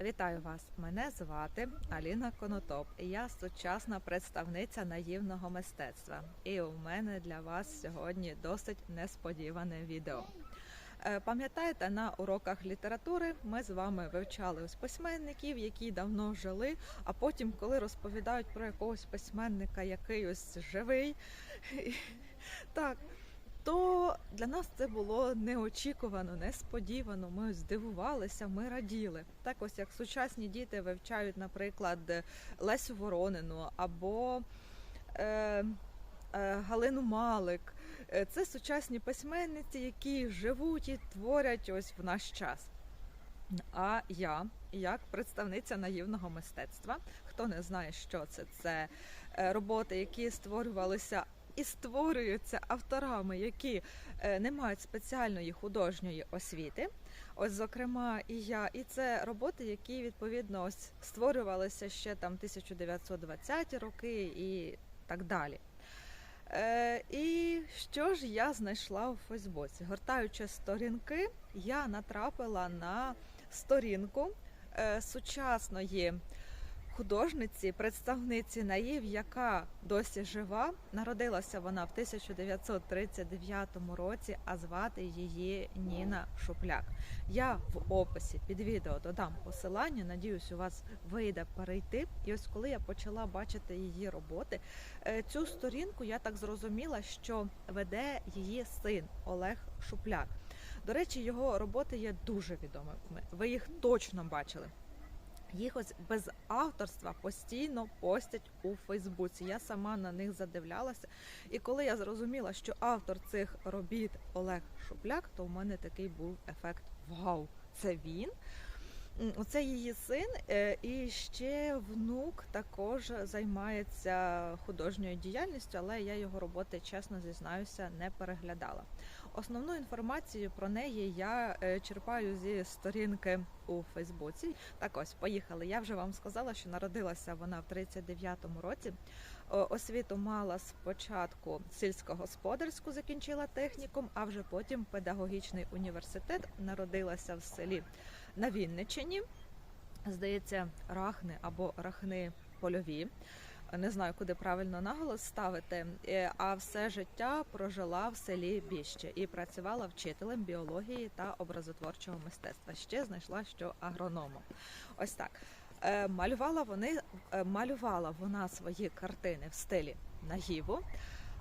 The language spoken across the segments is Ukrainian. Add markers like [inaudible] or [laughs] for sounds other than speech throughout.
Вітаю вас! Мене звати Аліна Конотоп. Я сучасна представниця наївного мистецтва. І у мене для вас сьогодні досить несподіване відео. Е, Пам'ятаєте, на уроках літератури ми з вами вивчали ось письменників, які давно жили. А потім, коли розповідають про якогось письменника, який ось живий, [laughs] так. То для нас це було неочікувано, несподівано. Ми здивувалися, ми раділи. Так, ось як сучасні діти вивчають, наприклад, Лесю Воронину або е, е, Галину Малик. Е, Це сучасні письменниці, які живуть і творять ось в наш час. А я, як представниця наївного мистецтва, хто не знає, що це, це е, роботи, які створювалися і створюються авторами, які е, не мають спеціальної художньої освіти. Ось, зокрема, і я, і це роботи, які відповідно ось створювалися ще там 1920-ті роки і так далі. Е, і що ж я знайшла у Фейсбуці? Гортаючи сторінки, я натрапила на сторінку е, сучасної художниці, представниці наїв, яка досі жива. Народилася вона в 1939 році, а звати її Ніна Шупляк. Я в описі під відео додам посилання. Надіюсь, у вас вийде перейти. І ось коли я почала бачити її роботи, е, цю сторінку я так зрозуміла, що веде її син Олег Шупляк. До речі, його роботи є дуже відомими. Ви їх точно бачили. Їх ось без авторства постійно постять у Фейсбуці. Я сама на них задивлялася. І коли я зрозуміла, що автор цих робіт Олег Шупляк, то в мене такий був ефект Вау! Це він. М, Оце її син, е, і ще внук також займається художньою діяльністю, але я його роботи, чесно зізнаюся, не переглядала. Основну інформацію про неї я е, черпаю зі сторінки у Фейсбуці. Так ось поїхали. Я вже вам сказала, що народилася вона в 39-му році. Освіту мала спочатку сільськогосподарську, закінчила технікум, а вже потім педагогічний університет. Народилася в селі на Вінниччині. Здається, рахни або рахни польові. Не знаю, куди правильно наголос ставити. Е, А все життя прожила в селі Біще і працювала вчителем біології та образотворчого мистецтва. Ще знайшла, що агрономом. Ось так. Е, Малювала вони е, малювала вона свої картини в стилі нагіву.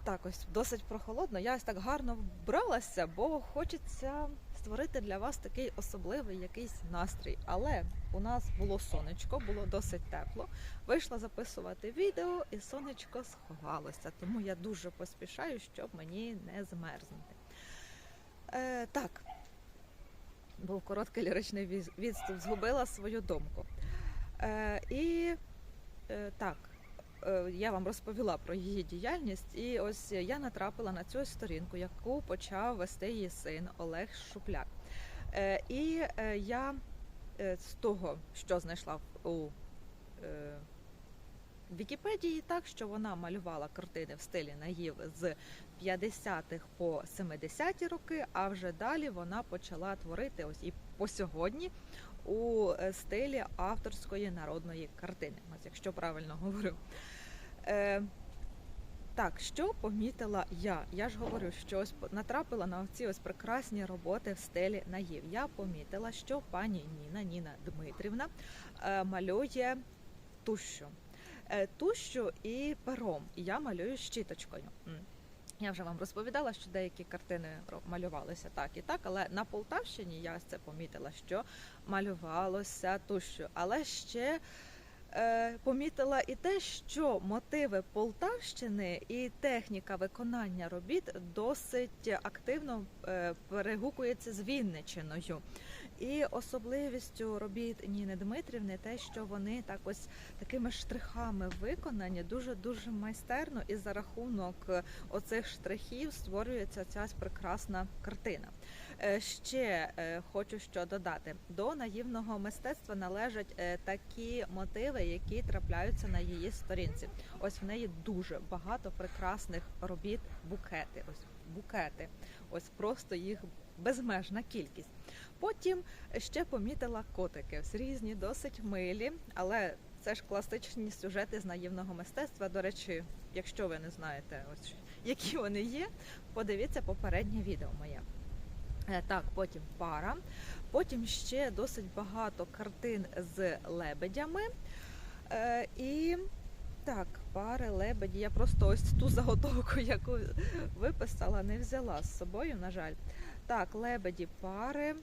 Так, ось досить прохолодно. Я ось так гарно вбралася, бо хочеться створити для вас такий особливий якийсь настрій. Але у нас було сонечко, було досить тепло. Вийшла записувати відео, і сонечко сховалося. Тому я дуже поспішаю, щоб мені не змерзнути. Е, так, був короткий ліричний відступ, згубила свою думку. Е, і я вам розповіла про її діяльність, і ось я натрапила на цю сторінку, яку почав вести її син Олег Шупляк. Е, і е, я е, з того, що знайшла у Вікіпедії, так що вона малювала картини в стилі наїв з 50-х по 70-ті роки, а вже далі вона почала творити ось і по сьогодні у стилі авторської народної картини. Ось якщо правильно говорю. Е, так, що помітила я? Я ж говорю, що ось натрапила на ці ось прекрасні роботи в стилі наїв. Я помітила, що пані Ніна, Ніна Дмитрівна, е, малює тущу. Е, Тущу і пером. Я малюю щіточкою. Я вже вам розповідала, що деякі картини малювалися так і так, але на Полтавщині я це помітила, що малювалося тущу. Але ще помітила і те, що мотиви Полтавщини і техніка виконання робіт досить активно е, перегукується з Вінничиною. І особливістю робіт Ніни Дмитрівни те, що вони так ось такими штрихами виконані дуже дуже майстерно, і за рахунок е, оцих штрихів створюється ця прекрасна картина. Е, Ще е, хочу що додати: до наївного мистецтва належать такі мотиви, які трапляються на її сторінці. Ось в неї дуже багато прекрасних робіт, букети. Ось букети. Ось просто їх безмежна кількість. Потім ще помітила котики, різні, досить милі, але це ж класичні сюжети з наївного мистецтва. До речі, якщо ви не знаєте, ось які вони є, подивіться попереднє відео моє. Е, Так, потім пара, потім ще досить багато картин з лебедями. Е, і так, пари, лебеді. Я просто ось ту заготовку, [laughs] яку виписала, не взяла з собою, на жаль. Так, лебеді, пари,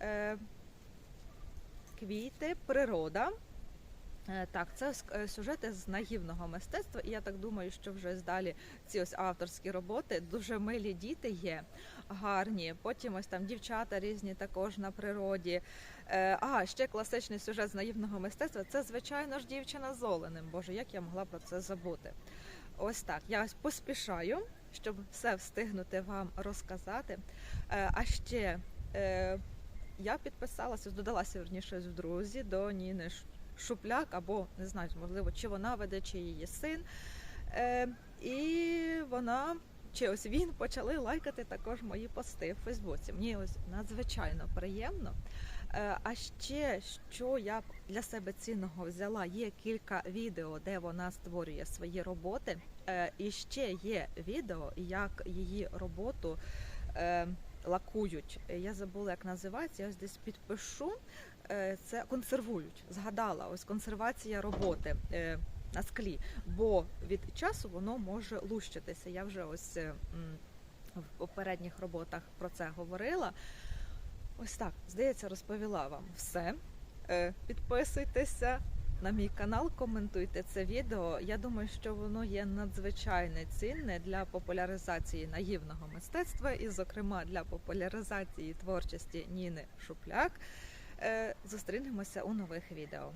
е, квіти, природа. Е, Так, це е, сюжети з наївного мистецтва, і я так думаю, що вже ось далі ці ось авторські роботи дуже милі діти є, гарні. Потім ось там дівчата різні також на природі. А ще класичний сюжет з наївного мистецтва це звичайно ж дівчина з оленем. Боже, як я могла про це забути? Ось так. Я поспішаю, щоб все встигнути вам розказати. Е, А ще е, я підписалася, додалася верніше в друзі до Ніни Шупляк, або не знаю, можливо, чи вона веде, чи її син. Е, і вона. Чи ось він почали лайкати також мої пости в Фейсбуці. Мені ось надзвичайно приємно. А ще що я для себе цінного взяла, є кілька відео, де вона створює свої роботи. Е, І ще є відео, як її роботу е, лакують. Я забула, як називається. Я ось десь підпишу. Е, Це консервують. Згадала ось консервація роботи. На склі, бо від часу воно може лущитися. Я вже ось в попередніх роботах про це говорила. Ось так, здається, розповіла вам все. Підписуйтеся на мій канал, коментуйте це відео. Я думаю, що воно є надзвичайно цінне для популяризації наївного мистецтва і, зокрема, для популяризації творчості Ніни Шупляк. Е, Зустрінемося у нових відео.